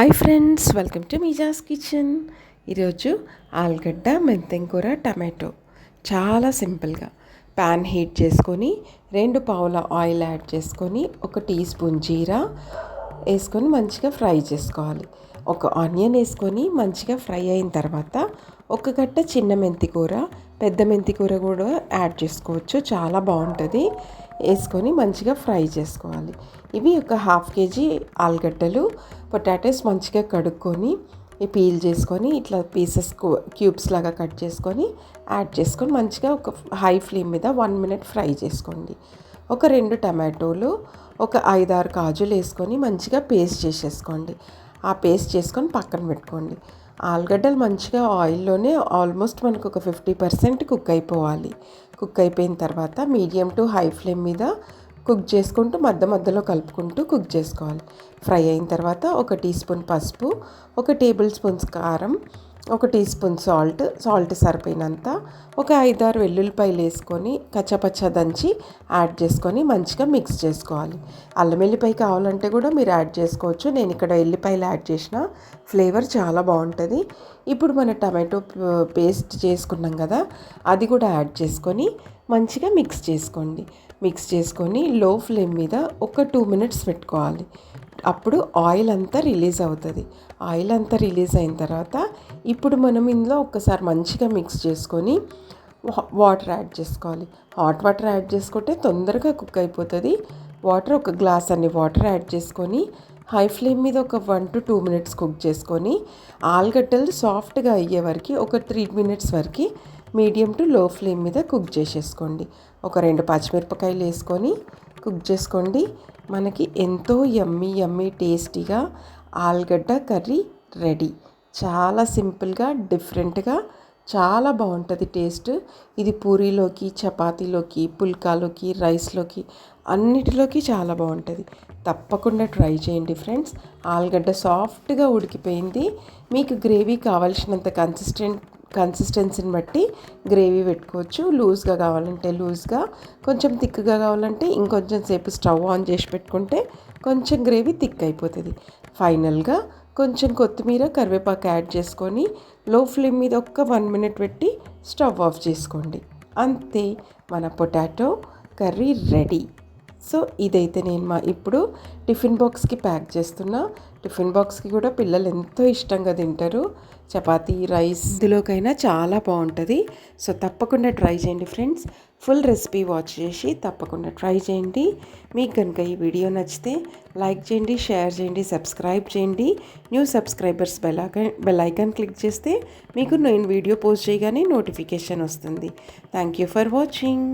Hi friends welcome to మీజాస్ kitchen. ఈరోజు ఆలుగడ్డ మెంతెం కూర టమాటో. చాలా సింపుల్గా. ప్యాన్ హీట్ చేసుకొని రెండు పావుల ఆయిల్ యాడ్ చేసుకొని ఒక టీ స్పూన్ జీరా వేసుకొని మంచిగా ఫ్రై చేసుకోవాలి. ఒక ఆనియన్ వేసుకొని మంచిగా ఫ్రై అయిన తర్వాత ఒక గట్ట చిన్న మెంతి కూర పెద్ద మెంతి కూర కూడా యాడ్ చేసుకోవచ్చు. చాలా బాగుంటుంది. వేసుకొని మంచిగా ఫ్రై చేసుకోవాలి. ఇవి ఒక హాఫ్ కేజీ ఆలుగడ్డలు పొటాటోస్ మంచిగా కడుక్కొని పీల్ చేసుకొని ఇట్లా పీసెస్ క్యూబ్స్ లాగా కట్ చేసుకొని యాడ్ చేసుకొని మంచిగా ఒక హై ఫ్లేమ్ మీద వన్ మినిట్ ఫ్రై చేసుకోండి. ఒక రెండు టమాటోలు ఒక ఐదారు కాజులు వేసుకొని మంచిగా పేస్ట్ చేసేసుకోండి. ఆ పేస్ట్ చేసుకొని పక్కన పెట్టుకోండి. ఆలుగడ్డలు మంచిగా ఆయిల్లోనే ఆల్మోస్ట్ మనకు ఒక ఫిఫ్టీ పర్సెంట్ కుక్ అయిపోవాలి. కుక్ అయిపోయిన తర్వాత మీడియం టు హై ఫ్లేమ్ మీద కుక్ చేసుకుంటూ మధ్య మధ్యలో కలుపుకుంటూ కుక్ చేసుకోవాలి. ఫ్రై అయిన తర్వాత ఒక టీ స్పూన్ పసుపు ఒక టేబుల్ స్పూన్స్ కారం ఒక టీ స్పూన్ సాల్ట్ సాల్ట్ సరిపోయినంత ఒక ఐదారు వెల్లుల్లిపాయలు వేసుకొని కచ్చపచ్చ దంచి యాడ్ చేసుకొని మంచిగా మిక్స్ చేసుకోవాలి. అల్లం వెల్లిపాయ కావాలంటే కూడా మీరు యాడ్ చేసుకోవచ్చు. నేను ఇక్కడ ఎల్లిపాయలు యాడ్ చేసిన ఫ్లేవర్ చాలా బాగుంటుంది. ఇప్పుడు మన టమాటో పేస్ట్ చేసుకున్నాం కదా అది కూడా యాడ్ చేసుకొని మంచిగా మిక్స్ చేసుకోండి. మిక్స్ చేసుకొని లో ఫ్లేమ్ మీద ఒక టూ మినిట్స్ పెట్టుకోవాలి. అప్పుడు ఆయిల్ అంతా రిలీజ్ అవుతుంది. ఆయిల్ అంతా రిలీజ్ అయిన తర్వాత ఇప్పుడు మనం ఇందులో ఒక్కసారి మంచిగా మిక్స్ చేసుకొని వాటర్ యాడ్ చేసుకోవాలి. హాట్ వాటర్ యాడ్ చేసుకుంటే తొందరగా కుక్ అయిపోతుంది. వాటర్ ఒక గ్లాస్ అన్ని వాటర్ యాడ్ చేసుకొని హై ఫ్లేమ్ మీద ఒక one two two minutes cook చేసుకొని ఆలుగడ్డలు సాఫ్ట్గా అయ్యే వరకు ఒక త్రీ మినిట్స్ వరకు మీడియం టు లో ఫ్లేమ్ మీద కుక్ చేసేసుకోండి. ఒక రెండు పచ్చిమిరపకాయలు వేసుకొని కుక్ చేసుకోండి. మనకి ఎంతో యమ్మీ యమ్మీ టేస్టీగా ఆలుగడ్డ కర్రీ రెడీ. చాలా సింపుల్గా డిఫరెంట్గా చాలా బాగుంటుంది టేస్ట్. ఇది పూరీలోకి చపాతీలోకి పుల్కాలోకి రైస్లోకి అన్నిటిలోకి చాలా బాగుంటుంది. తప్పకుండా ట్రై చేయండి ఫ్రెండ్స్. ఆలుగడ్డ సాఫ్ట్గా ఉడికిపోయింది. మీకు గ్రేవీ కావాల్సినంత కన్సిస్టెంట్ కన్సిస్టెన్సీని బట్టి గ్రేవీ పెట్టుకోవచ్చు. లూజ్గా కావాలంటే లూజ్గా కొంచెం థిక్గా కావాలంటే ఇంకొంచెం సేపు స్టవ్ ఆన్ చేసి పెట్టుకుంటే కొంచెం గ్రేవీ థిక్ అయిపోతుంది. ఫైనల్గా కొంచెం కొత్తిమీర కరివేపాకు యాడ్ చేసుకొని లో ఫ్లేమ్ మీద ఒక్క వన్ మినిట్ పెట్టి స్టవ్ ఆఫ్ చేసుకోండి. అంతే మన పొటాటో కర్రీ రెడీ. సో ఇదైతే నేను మా ఇప్పుడు టిఫిన్ బాక్స్కి ప్యాక్ చేస్తున్నా. టిఫిన్ బాక్స్కి కూడా పిల్లలు ఎంతో ఇష్టంగా తింటారు. చపాతీ రైస్ ఇందులోకైనా చాలా బాగుంటుంది. సో తప్పకుండా ట్రై చేయండి ఫ్రెండ్స్. ఫుల్ రెసిపీ వాచ్ చేసి తప్పకుండా ట్రై చేయండి. మీకు కనుక ఈ వీడియో నచ్చితే లైక్ చేయండి షేర్ చేయండి సబ్స్క్రైబ్ చేయండి. New subscribers bell bell icon click చేస్తే మీకు నేను వీడియో పోస్ట్ చేయగానే నోటిఫికేషన్ వస్తుంది. Thank you for watching.